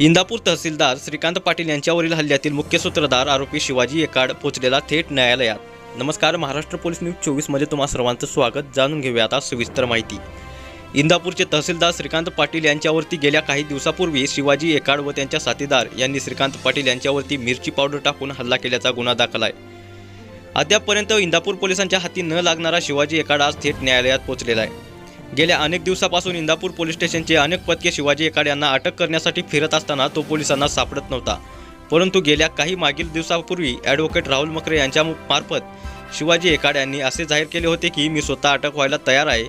इंदापूर तहसीलदार श्रीकांत पाटील यांच्यावरील हल्ल्यातील मुख्य सूत्रधार आरोपी शिवाजी एकाड पोचलेला थेट न्यायालयात. नमस्कार महाराष्ट्र पोलीस न्यूज चोवीसमध्ये तुम्हा सर्वांचं स्वागत. जाणून घेऊया आता सविस्तर माहिती. इंदापूरचे तहसीलदार श्रीकांत पाटील यांच्यावरती गेल्या काही दिवसापूर्वी शिवाजी एकाड व त्यांच्या साथीदार यांनी श्रीकांत पाटील यांच्यावरती मिरची पावडर टाकून हल्ला केल्याचा गुन्हा दाखल आहे. अद्यापपर्यंत इंदापूर पोलिसांच्या हाती न लागणारा शिवाजी एकाड आज थेट न्यायालयात पोहोचलेला आहे. गेल्या अनेक दिवसापासून इंदापूर पोलीस स्टेशनचे अनेक पथके शिवाजी एकाड यांना अटक करण्यासाठी फिरत असताना तो पोलिसांना सापडत नव्हता. परंतु गेल्या काही मागील दिवसापूर्वी ॲडव्होकेट राहुल मकरे यांच्या मार्फत शिवाजी एकाड यांनी असे जाहीर केले होते की मी स्वतः अटक व्हायला तयार आहे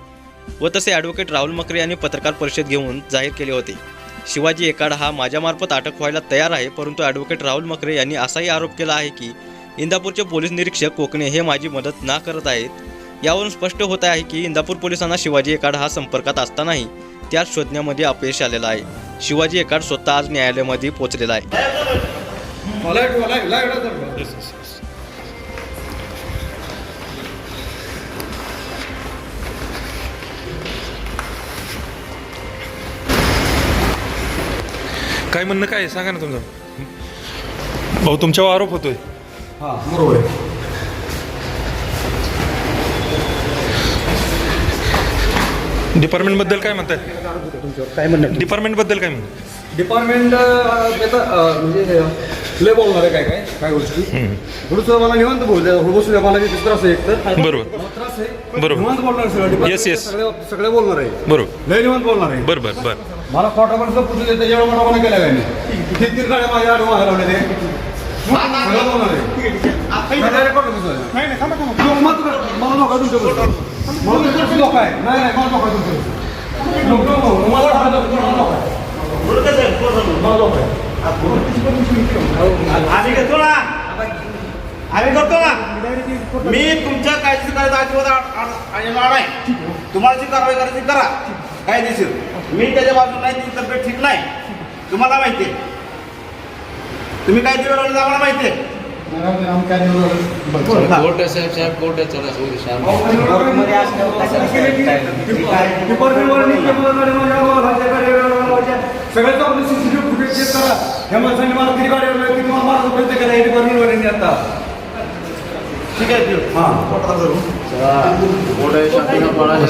व तसे ॲडव्होकेट राहुल मकरे यांनी पत्रकार परिषद घेऊन जाहीर केले होते. शिवाजी एकाड हा माझ्यामार्फत अटक व्हायला तयार आहे परंतु ॲडव्होकेट राहुल मकरे यांनी असाही आरोप केला आहे की इंदापूरचे पोलीस निरीक्षक कोकणे हे माझी मदत ना करत आहेत. यावरून स्पष्ट होत आहे की इंदापूर पोलिसांना शिवाजी एकाड हा संपर्कात असतानाही त्यात शोधण्यामध्ये अपयश आलेलं आहे. शिवाजी एकाड स्वतः आज न्यायालयामध्ये पोहोचलेला आहे. काय म्हणणं काय आहे? सांगा ना तुमचं. भाऊ तुमच्यावर आरोप होतोय. हा बरोबर आहे. डिपार्टमेंटबद्दल काय म्हणताय? तुमच्यावर काय म्हणणं डिपार्टमेंटबद्दल काय म्हणताय? डिपार्टमेंट म्हणजे लय बोलणार आहे काय काय काय गोष्टी. थोडंसं मला निवांत बोलू द्या. हो बसू द्या मला किती त्रास आहे एक तर. बरोबर. त्रास आहे. बरोबर. निवांत बोलणार आहे सगळं. Yes, yes. सगळे सगळे बोलणार आहे. बरोबर. लय निवांत बोलणार आहे. बरं बरं. बरं मला खोटापर्यंत पुढे देतं एवढा मोठा कोणा केला काय मी तीन तीन गाड्या माझ्या आडवं व्हायला लावले ते सगळं बोलणार आहे. काय record होतं सगळं? लोक मत कर. मला धोका धोका आहे नाही नाही मला धोका आहे तुमच्याबद्दल. नको, नको. मला धोका आहे. मला धोका आहे. मला धोका आहे. आम्ही करतो ना आम्ही करतो ना मी तुमच्या कायदेशीर करायचा अजिबात नाही तुम्हाला जी कारवाई करायची करा कायदेशीर मी त्याच्या बाजूला नाही ती तब्येत ठीक नाही तुम्हाला माहिती आहे तुम्ही काय दिवस आम्हाला माहिती आहे? कोर्ट साहेब साहेब कोर्ट चला आपलं करा. ह्या माणसाने मला किती किती मला मारायचा प्रयत्न केला आता. ठीक आहे ठीक हां. कोर्ट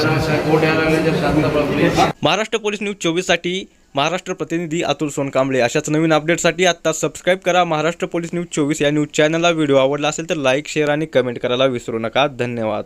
शांतता कोर्ट यायला लागले शांतता महाराष्ट्र पोलीस न्यूज चोवीससाठी महाराष्ट्र प्रतिनिधी अतुल सोनकांबळे. अशाच नवीन अपडेटसाठी आत्ता सबस्क्राईब करा. महाराष्ट्र पोलीस न्यूज चोवीस या न्यूज चॅनलला व्हिडिओ आवडला असेल तर लाईक शेअर आणि कमेंट करायला विसरू नका. धन्यवाद.